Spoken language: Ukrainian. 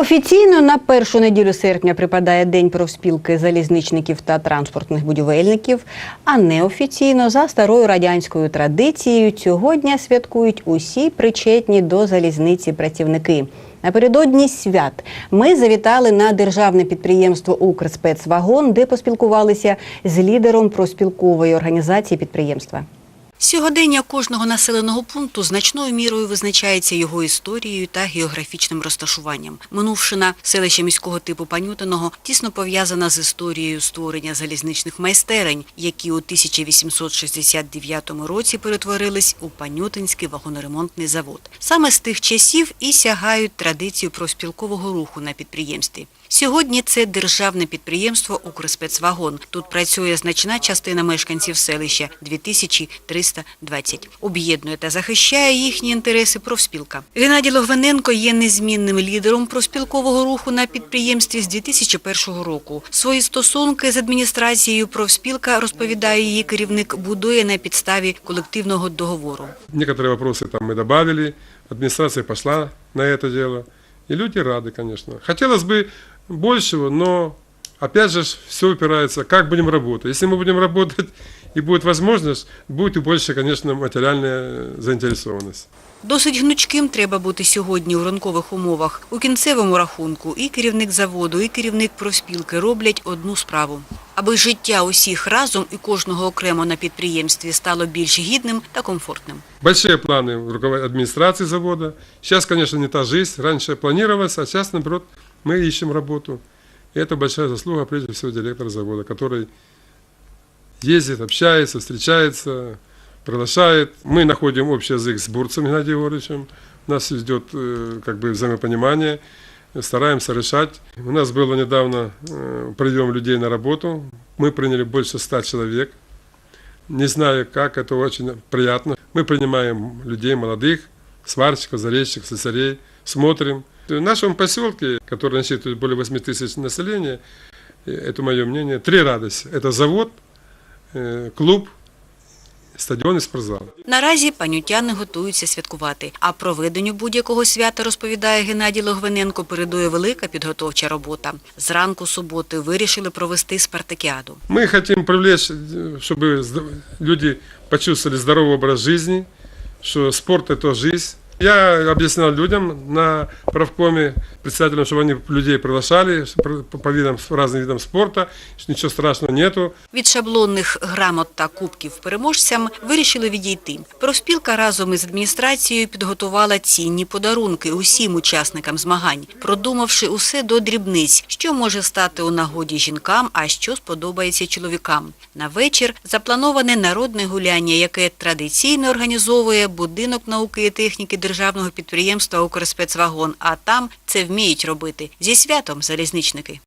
Офіційно на першу неділю серпня припадає День профспілки залізничників та транспортних будівельників, а неофіційно за старою радянською традицією цього дня святкують усі причетні до залізниці працівники. Напередодні свят ми завітали на державне підприємство Укрспецвагон, де поспілкувалися з лідером проспілкової організації підприємства. Сьогодення кожного населеного пункту значною мірою визначається його історією та географічним розташуванням. Минувшина селища міського типу Панютиного тісно пов'язана з історією створення залізничних майстерень, які у 1869 році перетворились у Панютинський вагоноремонтний завод. Саме з тих часів і сягають традицію проспілкового руху на підприємстві. Сьогодні це державне підприємство «Укрспецвагон». Тут працює значна частина мешканців селища – 2320. Об'єднує та захищає їхні інтереси профспілка. Геннадій Логвиненко є незмінним лідером профспілкового руху на підприємстві з 2001 року. Свої стосунки з адміністрацією профспілка, розповідає її керівник, будує на підставі колективного договору. Некоторые вопросы там мы добавили, администрация пошла на это дело, и люди рады, конечно. Хотелось бы большего, но опять же все упирается, как будем работать. Если мы будем работать и будет возможность, будет и больше, конечно, материальная заинтересованность. Досить гнучким треба бути сьогодні у ранкових умовах. У кінцевому рахунку і керівник заводу, і керівник профспілки роблять одну справу. Аби життя усіх разом і кожного окремо на підприємстві стало більш гідним та комфортним. Большие планы в администрации завода. Сейчас, конечно, не та жизнь. Раньше планировалось, а сейчас, наоборот, мы ищем работу. И это большая заслуга, прежде всего, директора завода, который ездит, общается, встречается, приглашает. Мы находим общий язык с Бурцем Геннадием Егоровичем. У нас идет э, как бы взаимопонимание. Стараемся решать. У нас было недавно э, прием людей на работу. Мы приняли больше ста человек. Не знаю как, это очень приятно. Мы принимаем людей молодых, сварщиков, зарезчиков, слесарей, смотрим. В нашем поселке, который насчитывает более 8 тысяч населения, э, это мое мнение, три радости. Это завод, э, клуб, стадион и спортзал. Наразі панютяни готуються святкувати. А проведенню будь-якого свята, розповідає Геннадій Логвиненко, передує велика підготовча робота. Зранку суботи вирішили провести спартакіаду. Мы хотим привлечь, э, чтобы зд- люди почувствовали здоровый образ жизни, что спорт – это жизнь. Я объяснял людям на правкоме, председателям, чтобы они людей приглашали что про- по по видам, разным видам спорта, что ничего страшного нету. Від шаблонних грамот та кубків переможцям вирішили відійти. Профспілка разом із адміністрацією підготувала цінні подарунки усім учасникам змагань, продумавши усе до дрібниць, що може стати у нагоді жінкам, а що сподобається чоловікам. На вечір заплановане народне гуляння, яке традиційно організовує будинок науки і техніки державного підприємства «Укрспецвагон», а там це вміють робити. Зі святом залізничники.